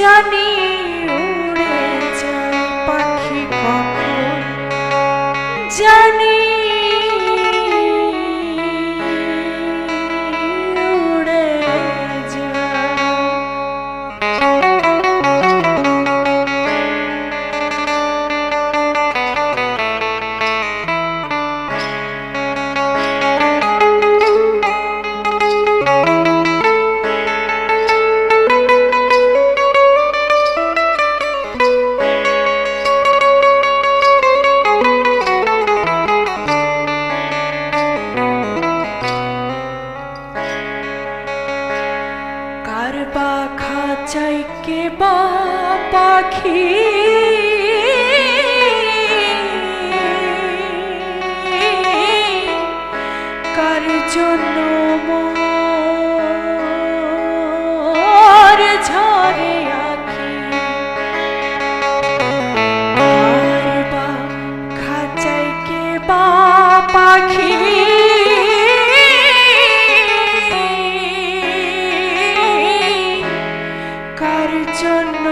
জানি দেখা চাই কে বা পাখি। কার জন্য মন জন্য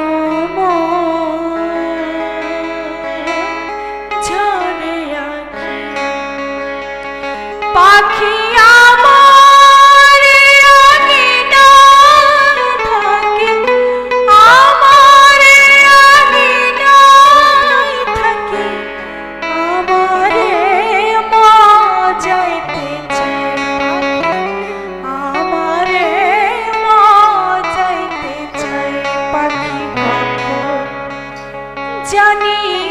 叫你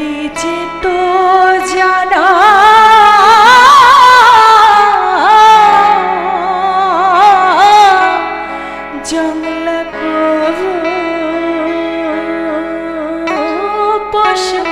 ঘটেছে তো জানা। জঙ্গলা প্রভু পশু